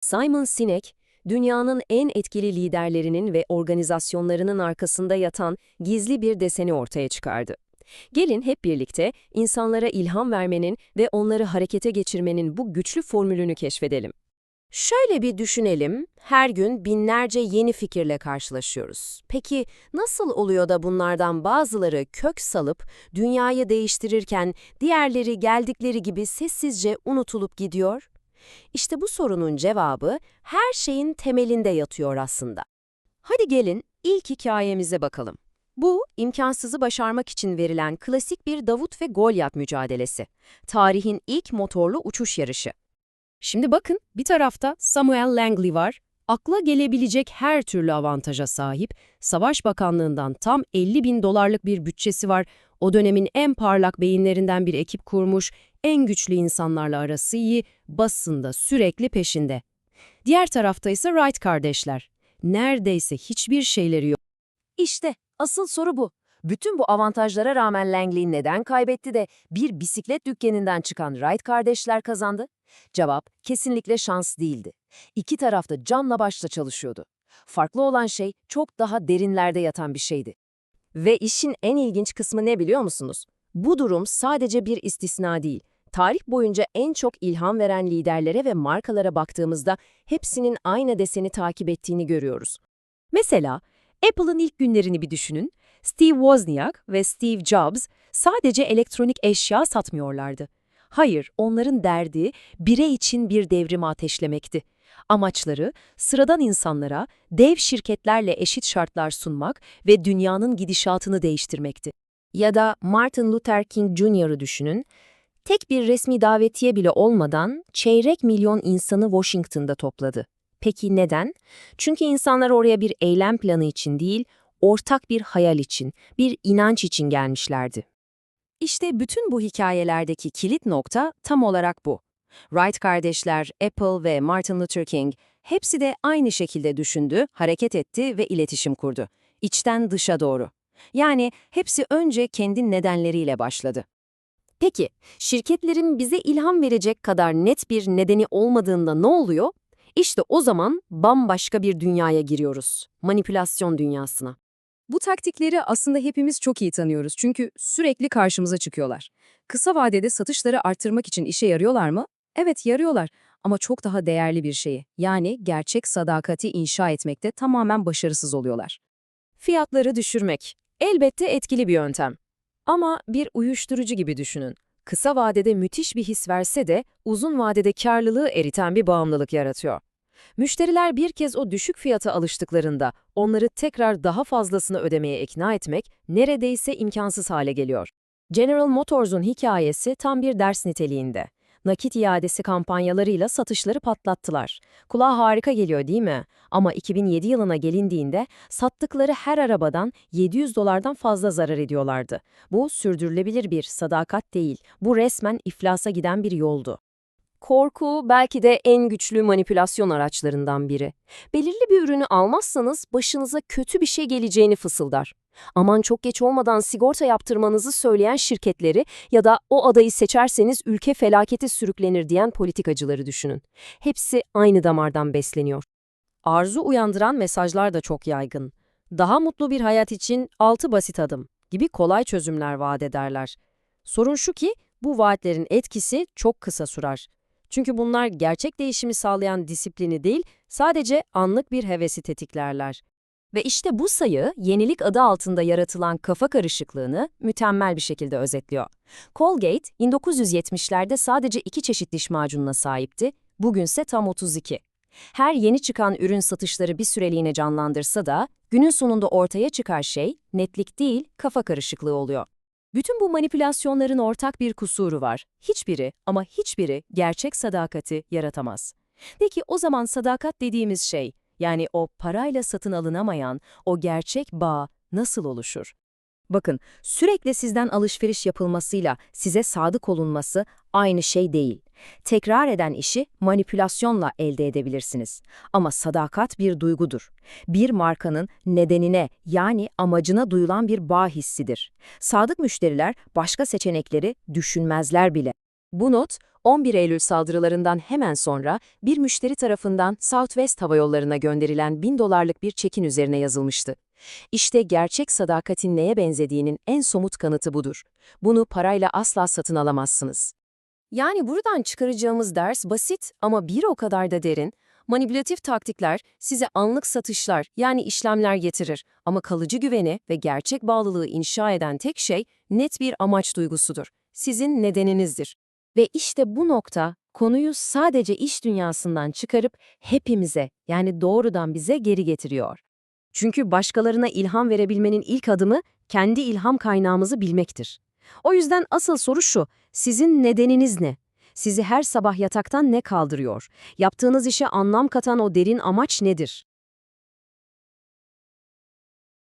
Simon Sinek, dünyanın en etkili liderlerinin ve organizasyonlarının arkasında yatan gizli bir deseni ortaya çıkardı. Gelin hep birlikte insanlara ilham vermenin ve onları harekete geçirmenin bu güçlü formülünü keşfedelim. Şöyle bir düşünelim, her gün binlerce yeni fikirle karşılaşıyoruz. Peki nasıl oluyor da bunlardan bazıları kök salıp dünyayı değiştirirken diğerleri geldikleri gibi sessizce unutulup gidiyor? İşte bu sorunun cevabı her şeyin temelinde yatıyor aslında. Hadi gelin ilk hikayemize bakalım. Bu, imkansızı başarmak için verilen klasik bir Davut ve Golyat mücadelesi. Tarihin ilk motorlu uçuş yarışı. Şimdi bakın, bir tarafta Samuel Langley var. Akla gelebilecek her türlü avantaja sahip. Savaş Bakanlığı'ndan tam 50 bin dolarlık bir bütçesi var. O dönemin en parlak beyinlerinden bir ekip kurmuş, en güçlü insanlarla arası iyi, basında sürekli peşinde. Diğer tarafta ise Wright kardeşler. Neredeyse hiçbir şeyleri yok. İşte asıl soru bu. Bütün bu avantajlara rağmen Langley neden kaybetti de bir bisiklet dükkanından çıkan Wright kardeşler kazandı? Cevap kesinlikle şans değildi. İki taraf da canla başla çalışıyordu. Farklı olan şey çok daha derinlerde yatan bir şeydi. Ve işin en ilginç kısmı ne biliyor musunuz? Bu durum sadece bir istisna değil. Tarih boyunca en çok ilham veren liderlere ve markalara baktığımızda hepsinin aynı deseni takip ettiğini görüyoruz. Mesela Apple'ın ilk günlerini bir düşünün. Steve Wozniak ve Steve Jobs sadece elektronik eşya satmıyorlardı. Hayır, onların derdi birey için bir devrimi ateşlemekti. Amaçları sıradan insanlara dev şirketlerle eşit şartlar sunmak ve dünyanın gidişatını değiştirmekti. Ya da Martin Luther King Jr.'ı düşünün. Tek bir resmi davetiye bile olmadan çeyrek milyon insanı Washington'da topladı. Peki neden? Çünkü insanlar oraya bir eylem planı için değil, ortak bir hayal için, bir inanç için gelmişlerdi. İşte bütün bu hikayelerdeki kilit nokta tam olarak bu. Wright kardeşler, Apple ve Martin Luther King hepsi de aynı şekilde düşündü, hareket etti ve iletişim kurdu. İçten dışa doğru. Yani hepsi önce kendi nedenleriyle başladı. Peki, şirketlerin bize ilham verecek kadar net bir nedeni olmadığında ne oluyor? İşte o zaman bambaşka bir dünyaya giriyoruz. Manipülasyon dünyasına. Bu taktikleri aslında hepimiz çok iyi tanıyoruz çünkü sürekli karşımıza çıkıyorlar. Kısa vadede satışları arttırmak için işe yarıyorlar mı? Evet yarıyorlar ama çok daha değerli bir şeyi yani gerçek sadakati inşa etmekte tamamen başarısız oluyorlar. Fiyatları düşürmek. Elbette etkili bir yöntem. Ama bir uyuşturucu gibi düşünün. Kısa vadede müthiş bir his verse de uzun vadede karlılığı eriten bir bağımlılık yaratıyor. Müşteriler bir kez o düşük fiyata alıştıklarında onları tekrar daha fazlasını ödemeye ikna etmek neredeyse imkansız hale geliyor. General Motors'un hikayesi tam bir ders niteliğinde. Nakit iadesi kampanyalarıyla satışları patlattılar. Kulağa harika geliyor değil mi? Ama 2007 yılına gelindiğinde sattıkları her arabadan 700 dolardan fazla zarar ediyorlardı. Bu sürdürülebilir bir sadakat değil. Bu resmen iflasa giden bir yoldu. Korku belki de en güçlü manipülasyon araçlarından biri. Belirli bir ürünü almazsanız başınıza kötü bir şey geleceğini fısıldar. Aman çok geç olmadan sigorta yaptırmanızı söyleyen şirketleri ya da o adayı seçerseniz ülke felakete sürüklenir diyen politikacıları düşünün. Hepsi aynı damardan besleniyor. Arzu uyandıran mesajlar da çok yaygın. Daha mutlu bir hayat için 6 basit adım gibi kolay çözümler vaat ederler. Sorun şu ki bu vaatlerin etkisi çok kısa sürer. Çünkü bunlar gerçek değişimi sağlayan disiplini değil, sadece anlık bir hevesi tetiklerler. Ve işte bu sayı, yenilik adı altında yaratılan kafa karışıklığını mükemmel bir şekilde özetliyor. Colgate, 1970'lerde sadece iki çeşit diş macununa sahipti, bugünse tam 32. Her yeni çıkan ürün satışları bir süreliğine canlandırsa da, günün sonunda ortaya çıkar şey, netlik değil, kafa karışıklığı oluyor. Bütün bu manipülasyonların ortak bir kusuru var. Hiçbiri ama hiçbiri gerçek sadakati yaratamaz. Peki o zaman sadakat dediğimiz şey, yani o parayla satın alınamayan, o gerçek bağ nasıl oluşur? Bakın, sürekli sizden alışveriş yapılmasıyla size sadık olunması aynı şey değil. Tekrar eden işi manipülasyonla elde edebilirsiniz. Ama sadakat bir duygudur. Bir markanın nedenine yani amacına duyulan bir bağ hissidir. Sadık müşteriler başka seçenekleri düşünmezler bile. Bu not, 11 Eylül saldırılarından hemen sonra bir müşteri tarafından Southwest Hava Yolları'na gönderilen 1000 dolarlık bir çekin üzerine yazılmıştı. İşte gerçek sadakatin neye benzediğinin en somut kanıtı budur. Bunu parayla asla satın alamazsınız. Yani buradan çıkaracağımız ders basit ama bir o kadar da derin. Manipülatif taktikler size anlık satışlar yani işlemler getirir ama kalıcı güveni ve gerçek bağlılığı inşa eden tek şey net bir amaç duygusudur. Sizin nedeninizdir. Ve işte bu nokta konuyu sadece iş dünyasından çıkarıp hepimize yani doğrudan bize geri getiriyor. Çünkü başkalarına ilham verebilmenin ilk adımı kendi ilham kaynağımızı bilmektir. O yüzden asıl soru şu, sizin nedeniniz ne? Sizi her sabah yataktan ne kaldırıyor? Yaptığınız işe anlam katan o derin amaç nedir?